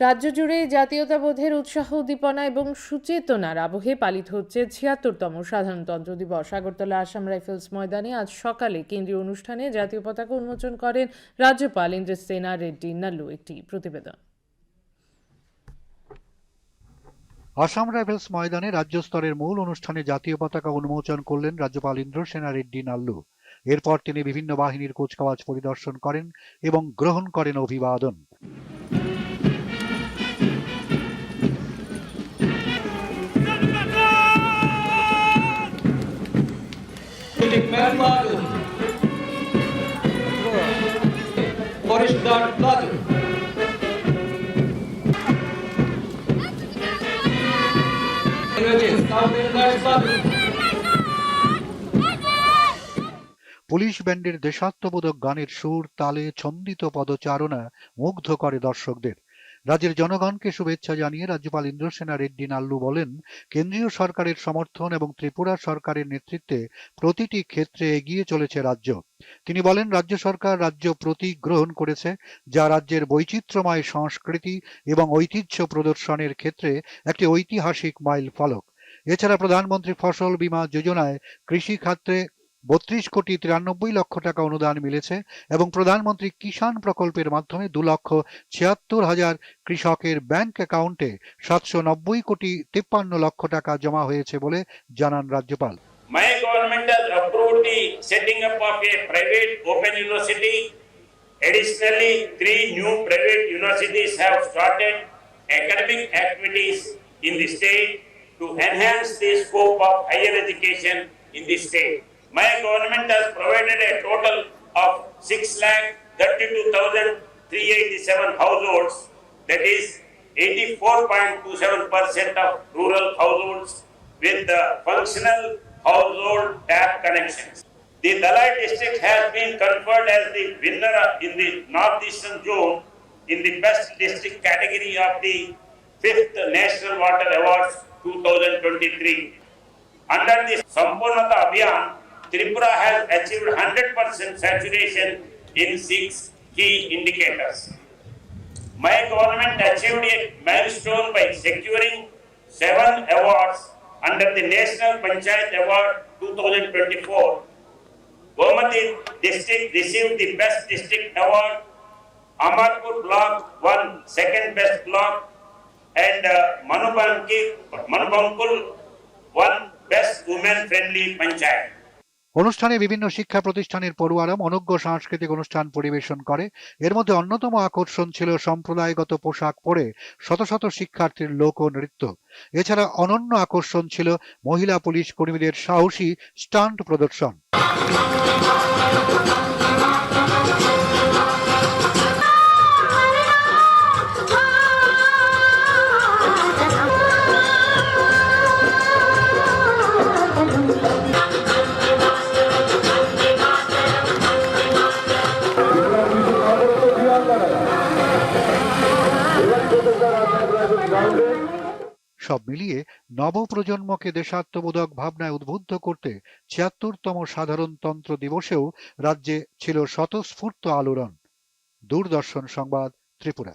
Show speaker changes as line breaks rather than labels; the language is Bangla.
রাজ্য জুড়ে জাতীয়তাবোধের উৎসাহ, উদ্দীপনা এবং সুচেতনার আবহে পালিত হচ্ছে ছিয়াত্তরতম সাধারণতন্ত্র দিবস। আগরতলা আসাম রাইফেলস ময়দানে আজ সকালে কেন্দ্রীয় অনুষ্ঠানে জাতীয় পতাকা উন্মোচন করেন রাজ্যপাল ইন্দ্রসেনা রেড্ডি নাল্লু, একটি প্রতিবেদন।
আসাম রাইফেলস ময়দানে রাজ্য স্তরের মূল অনুষ্ঠানে জাতীয় পতাকা উন্মোচন করলেন রাজ্যপাল ইন্দ্রসেনা রেড্ডি নাল্লু। এরপর তিনি বিভিন্ন বাহিনীর কুচকাওয়াজ পরিদর্শন করেন এবং গ্রহণ করেন অভিবাদন। পুলিশ ব্যান্ডের দেশাত্মবোধক গানের সুর তালে ছন্দিত পদচারণা মুগ্ধ করে দর্শকদের। রাজ্যের জনগণকে শুভেচ্ছা জানিয়ে রাজ্যপাল ইন্দ্রসেনা রেড্ডি নাল্লু বলেন, কেন্দ্রীয় সরকারের সমর্থন এবং ত্রিপুরা সরকারের নেতৃত্বে প্রতিটি ক্ষেত্রে এগিয়ে চলেছে রাজ্য। তিনি বলেন, রাজ্য সরকার রাজ্য প্রতীক গ্রহণ করেছে, যা রাজ্যের বৈচিত্র্যময় সংস্কৃতি এবং ঐতিহ্য প্রদর্শনের ক্ষেত্রে একটি ঐতিহাসিক মাইল ফলক এছাড়া প্রধানমন্ত্রী ফসল বীমা যোজনায় কৃষি খাতে বত্রিশ কোটি তিরানব্বই লক্ষ টাকা অনুদান মিলেছে এবং প্রধানমন্ত্রী কিষাণ প্রকল্পের মাধ্যমে দু লক্ষ ছিয়াত্তর হাজার কৃষকের ব্যাংক অ্যাকাউন্টে সাতশো নব্বই কোটি তিপ্পান্ন লক্ষ টাকা জমা হয়েছে বলে জানান রাজ্যপাল
My government has approved the setting up of a private open university. Additionally, three new private universities have started academic activities in the state to enhance the scope of higher education in the state. My government has provided a total of six lakh households, that is eighty-four point two seven percent of rural households with the functional household tap connections. The Dalai district has been conferred as the winner in the northeastern zone in the best district category of the fifth National Water Awards 2023. Under the Sampurnata Abhiyan, Tripura has achieved 100% saturation in six key indicators. My government achieved a milestone by securing seven awards under the National Panchayat Award 2024. Gomati district received the Best District Award. Amarpur block won second best block and uh, Manubankul won Best Women Friendly Panchayat.
অনুষ্ঠানে বিভিন্ন শিক্ষা প্রতিষ্ঠানের পড়ুয়ারা অনজ্ঞ সাংস্কৃতিক অনুষ্ঠান পরিবেশন করে। এর মধ্যে অন্যতম আকর্ষণ ছিল সম্প্রদায়গত পোশাক পরে শত শত শিক্ষার্থীর লোক নৃত্য। এছাড়া অনন্য আকর্ষণ ছিল মহিলা পুলিশ কর্মীদের সাহসী স্টান্ট প্রদর্শন। সব মিলিয়ে নবপ্রজন্মকে দেশাত্মবোধক ভাবনায় উদ্বুদ্ধ করতে ছিয়াত্তরতম সাধারণতন্ত্র দিবসেও রাজ্যে ছিল স্বতঃস্ফূর্ত আলোড়ন। দূরদর্শন সংবাদ ত্রিপুরা।